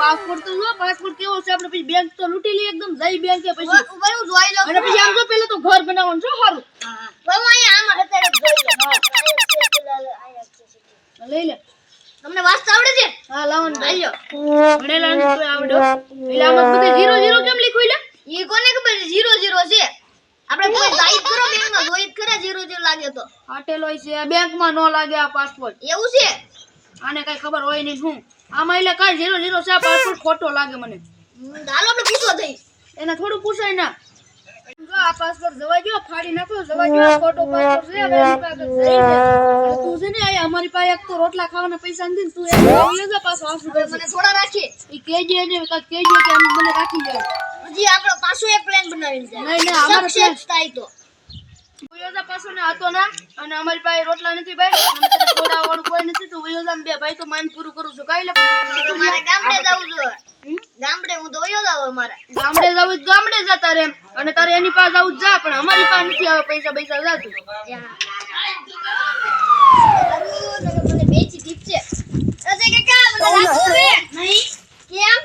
Passport તો જો passport કેવો છે આપણે? પછી બેંક તો લૂંટી લઈએ એકદમ જઈ બેંક પછી. ઉપર હું જોઈ લઉં અને પછી આમ તો પેલા તો ઘર બનાવવાનું છે સારું હું. અહીંયા આમાં અત્યારે જોઈ લઈ લે. તમને વાંચતા આવડે છે? હા લાવન ભાઈ હાલ્યો ભણેલા આવડે? એટલે આમાં બધે જીરો જીરો કેમ લખ્યું એટલે ઈ કોને ખબર? છે જીરો જીરો છે. આપણે કોઈ ટાઈપ કરો બેંકમાં. જોઈ જ ખરા જીરો જીરો લાગે તો. ફાટેલો છે બેંકમાં નો લાગે આ પાસપોર્ટ એવું છે? આને કઈ ખબર હોય નહીં શું. આમાં એટલે કઈ જીરો જીરો છે આ પાસપોર્ટ ખોટો લાગે મને. હાલો આપણે પૂછો થઈ એને થોડું પૂછાય ના. જો આ પાસપોર્ટ જવા ગયો ફાડી નાખો જવા ગયો ખોટો પાસપોર્ટ છે હવે એની પાસે જઈ છે. હવે તું છે ને અમારી પાસે એક તો રોટલા ખાવાના પૈસા નથી તું એ લઈ જા પાછો આંસુ મને થોડા રાખીએ ઈ કેજે કે મને રાખી જાય હજી આપણો પાછો એક પ્લાન બનાવીને જાય. નહીં, નહીં, અમારો થાય તો. વયોજા પાછો ને હતો ના અને અમારી પાસે રોટલા નથી ભાઈ. થોડા વાળું કોઈ નથી તો વયોજા બે ભાઈ તો માન પૂરું કરું છું. કાઈ લે મારે ગામડે જવું જોઈએ. ગામડે હું તો વયો જાવ અમારે. ગામડે જવું જ ગામડે જતા રે અને તારે એની પાસે જવું જા પણ અમારી પાસે નથી આવે પૈસા પૈસા જાતું. મને બેચી ટીપ છે. કે કા મને છે? નહીં કેમ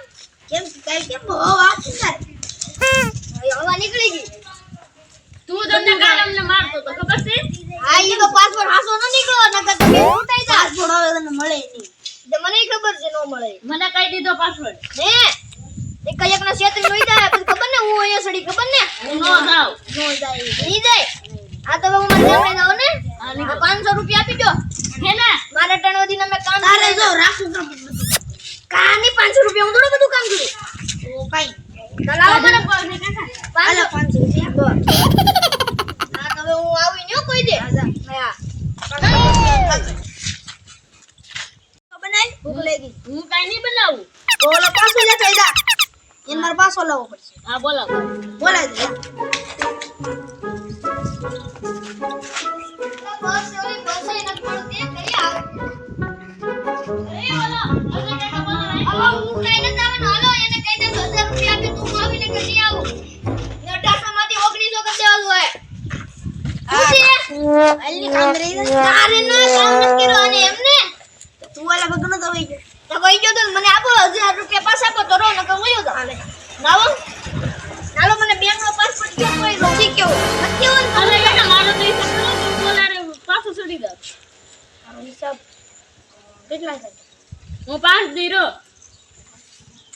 કેમ કઈ કેમ બહુ વાત છે હવા નીકળી ગઈ તું તમને કાલ અમને મારતો તો ખબર છે હા ઈ તો પાસપોર્ટ હાસો ન નીકળો નકર તો કેમ ઉઠાઈ જા પાસપોર્ટ હવે તને મળે નહીં તો મને ખબર છે નો મળે મને દીધો પાસવર્ડ ને? એક કયક ના ક્ષેત્ર નો જાય પછી ખબર ને? હું અહીંયા સડી ખબર ને? નો જાવ નો જાય. નહીં જાય. આ તો હું મારે ગામડે જાઉં ને? આ 500 રૂપિયા આપી દો. હે ને? મારે ટણવદી ને મેં કામ તારે જો રાખું કાની 500 રૂપિયા? હું થોડું બધું કામ કરું? ઓ કાઈ ચલાવો મને પાંચસો. પાંચસો. રૂપિયા. બસ હા તો હું આવી ન્યો કોઈ દે. હા બનાવી ભૂખ લાગી. હું કઈ નહીં બનાવું. તો ઓલો પાછો લે થઈ જા એને મારે પાછો લાવવો પડશે. હા બોલો. બોલાય દે. મને તો હજાર રૂપિયા પાછા આપો તો રો નકર વયો જાવ નાવો નાલો મને બેંક નો પાસપોર્ટ કેવો? હોય નથી કેવો નથી ને અરે બેટા મારો તો હિસાબ કરો તું બોલારે પાછું છોડી દે મારો હિસાબ કેટલા થાય હું પાંચ દીરો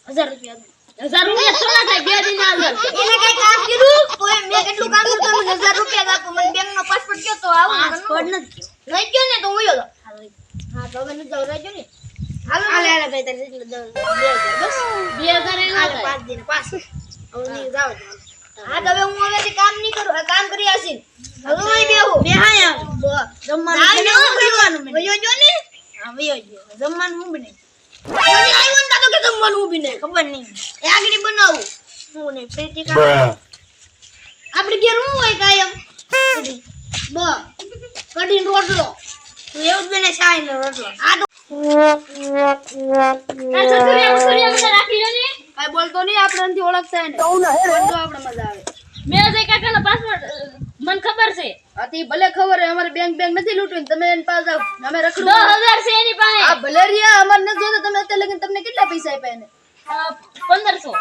હજાર રૂપિયા હજાર રૂપિયા થોડા થાય બે દિન અંદર એને કઈ કામ કીધું? કોઈ મેં કેટલું કામ કર્યું તમે હજાર રૂપિયા આપો. મને બેંક નો પાસપોર્ટ કયો તો આવો પાસપોર્ટ નથી. નહીં કયો ને તો હું હા તો હવે નથી જવું રહેજો ને? હાલો હાલે. ભાઈ તારે બે હજાર બસ. બે હજાર એ ના હાલે થાય પાંચ દિન પાસ હવે નહીં જાવ હા તો હવે હું હવેથી કામ નહીં કરું કામ કરી આસી હવે હું બેહું. બેહાય જમવાનું જમવાનું વયો જો ને? હા વયો જો જમવાનું હું બને મને આવ્યું ને કાં તો કે જમવાનું ઊભી નહીં ખબર નહીં. એ આગળ બનાવું. હું નહીં Bruh. આપણે ઘેર હું હોય કાયમ? બ કઢી રોટલો. એવું જ બને શાય નો રોટલો આ બોલતો નહીં આપણે ઓળખતા બોલતો આપણે મજા આવે. મેં અજય કાકાનો પાસવર્ડ મને ખબર છે. આથી ભલે ખબર અમારે બેંક બેંક નથી લૂંટવી તમે એની પાસે અમે રખડું 10000 છે એની પાસે. આ ભલે રહ્યા અમાર નથી જોતો તમે અત્યારે લગીને તમને કેટલા પૈસા આપ્યા એને? 1500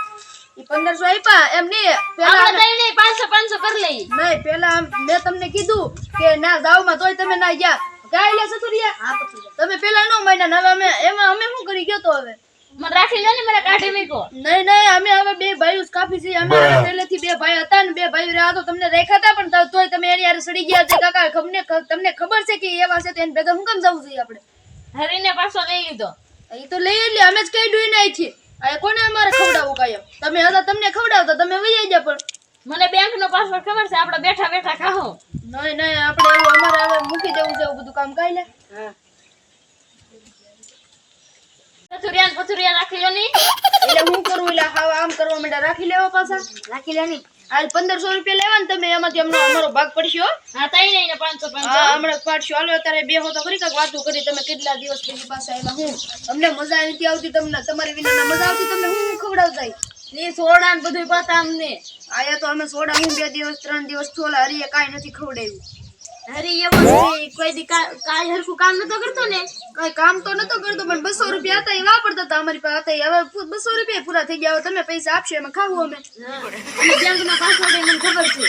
ઈ 1500 આપ્યા એમ નહીં. પેલા આપણે દઈને 500 500 કરી લઈ. નહીં પેલા આમ મેં તમને કીધું કે ના જાવમાં તોય તમે ના ગયા. કાઈ લે પછી તમે પેલા નો મહિના ને હવે અમે એમાં અમે શું કરી ગયો તો હવે? મને રાખી લે ને મને કાઢી મૂકો નહીં નહીં અમે હવે બે ભાઈઓ જ કાફી છે અમે પહેલેથી બે ભાઈ હતા ને બે ભાઈઓ રહ્યા તો તમને દેખાતા હતા પણ તોય તમે એની હારે સડી ગયા છે. કાકા તમને તમને ખબર છે કે એવા છે તો એને ભેગા હું કેમ જવું જોઈએ આપણે? હરીને પાછો લઈ લીધો. એ તો લઈ લે અમે જ કઈ ડુઈ આ કોને અમારે ખવડાવવું કાયમ? તમે હતા તમને ખવડાવતા તમે વહી ગયા પણ. મને બેંક નો પાસવર્ડ ખબર છે આપણે બેઠા બેઠા ખાહો. નહીં નહીં આપણે એવું અમારે હવે મૂકી દેવું છે એવું બધું કામ કાઈ લે. પથુરિયા પથુરિયા રાખી લો એટલે હું કરું એટલે હાવ આમ કરવા માટે રાખી લેવા પાછા. રાખી લે હાલ પંદરસો રૂપિયા લેવા ને તમે એમાંથી અમને અમારો ભાગ પડશો હા. તઈ નહીં પાંચસો પાંચસો. હમણાં પાડશો. હાલો અત્યારે બે હો તો ખરી કાંક વાતો કરી તમે કેટલા દિવસ પછી પાછા આવ્યા હું? અમને મજા નથી આવતી તમને તમારી વિના મજા આવતી તમને હું ખવડાવતા ની સોડા ને બધું પાતા અમને. આયા તો અમે સોડા હું બે દિવસ ત્રણ દિવસ થોલા હરીએ કાંઈ નથી ખવડાવ્યું. હરી એવો કોઈ દી કાઈ હરખું કામ નતો કરતો ને? કઈ કામ તો નતો કરતો પણ બસો રૂપિયા હતા એ વાપરતા હતા. અમારી પાસે હતા હવે બસો રૂપિયા પૂરા થઈ ગયા. તમે પૈસા આપશો એમાં ખાવું અમે. બેંકના પાસવર્ડ મને ખબર છે.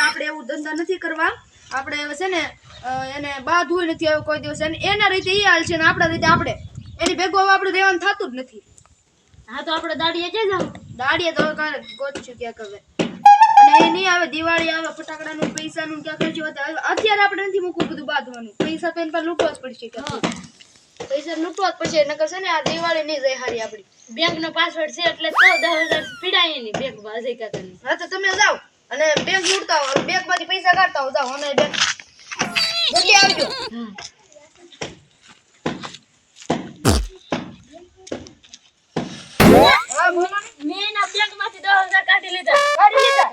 આપણે એવું ધંધા નથી કરવા. આપણે હવે છે ને એને એને બાધવું નથી હવે કોઈ દિવસ. એને એના રીતે ઈ હાલ છે ને આપણા રીતે આપણે. એની ભેગો આપણે રહેવાનું થતું જ નથી. હા તો આપણે દાડીએ જઈ જાવ દાડીએ તો કાલે ગોતશું ક્યાંક હવે. અને એ નહીં આવે દિવાળી આવે ફટાકડાનું પૈસાનું ક્યાં ખર્ચો વધે અત્યારે આપણે નથી મૂકવું બધું બાંધવાનું. પૈસા તો એની પર લૂંટવા જ પડશે કે પૈસા લૂંટવા જ પડશે. નકર છે ને આ દિવાળી નહીં જાય હારી આપણી. બેંકનો પાસવર્ડ છે એટલે તો દસ હજાર પીડાય નહીં. બેંકમાં અજય કાકાની હા તો તમે જાઓ અને બેંક લૂંટતા હો બેંકમાંથી પૈસા કાઢતા હો જાઓ. અને બેંક જલ્દી આવજો હા બોલો ને. મેં એના બેંકમાંથી દસ હજાર કાઢી લીધા. કાઢી લીધા.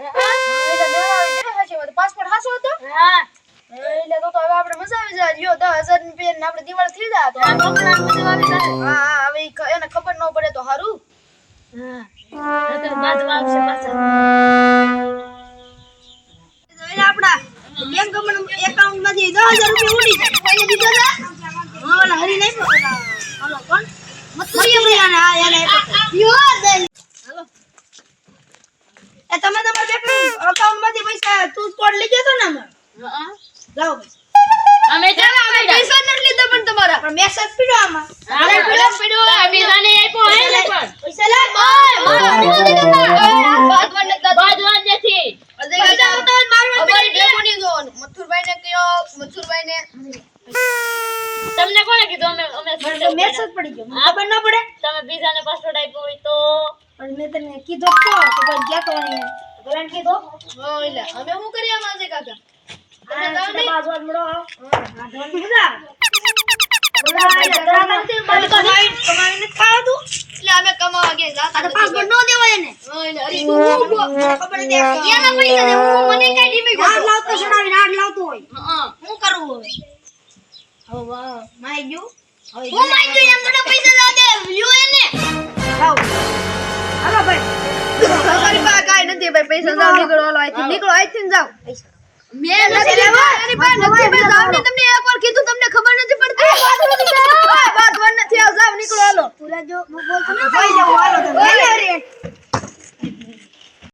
પાસપોર્ટ હાચો હતો હા. એટલે તો હવે આપણે મજા આવી જાય. લ્યો દસ હજાર રૂપિયા આપણે દિવાળી થઈ જાય તો. ને હા હવે એને ખબર ન પડે તો સારું આપણા. બેંક એકાઉન્ટમાંથી દસ હજાર રૂપિયા ઉડી જાય દીધો છે હરી નહીં ઓલા ઓલો કોણ? મથુરિયા હા એને યો દઈ હાલો એ તમે તમારા બેંક એકાઉન્ટમાંથી પૈસા તું કોડ લઈ ગયો તો ને અમે જાઓ અમે ભાઈ અમે ચાલો પૈસા નથી લીધા પણ તમારા પણ મેસેજ પીડો આમાં પીડો પીડ્યો આ બીજાને આપ્યો હે ને પણ પૈસા લે મારો નથી નથી તમારે મારવા પડે મથુરભાઈ ને કયો મથુરભાઈ ને તમને કોણે કીધું અમે અમે મેસેજ પડી ગયો ખબર ના પડે તમે બીજાને પાસવર્ડ આપ્યો હોય તો પણ મેં તને કીધો તો કે ગયા તો નહીં કીધો? હા એટલે અમે શું કર્યા કાકા? મજા વાહ માઈ ગયું? હું માઈ ગયું એમ મને પૈસા દે લ્યો એને. હાલો ભાઈ. કાંઈ નથી ભાઈ પૈસા જાવ નીકળો. હાલો અહીંથી. નીકળો અહીંથી જાવ મેં નથી લેવા. એની પાસે નથી ભાઈ જાવ ને તમને એકવાર કીધું તમને ખબર નથી પડતી. વાત નથી આવ જાવ નીકળો હાલો. પૂરા જો બોલતો નથી. ભાઈ જાવ હાલો તમે.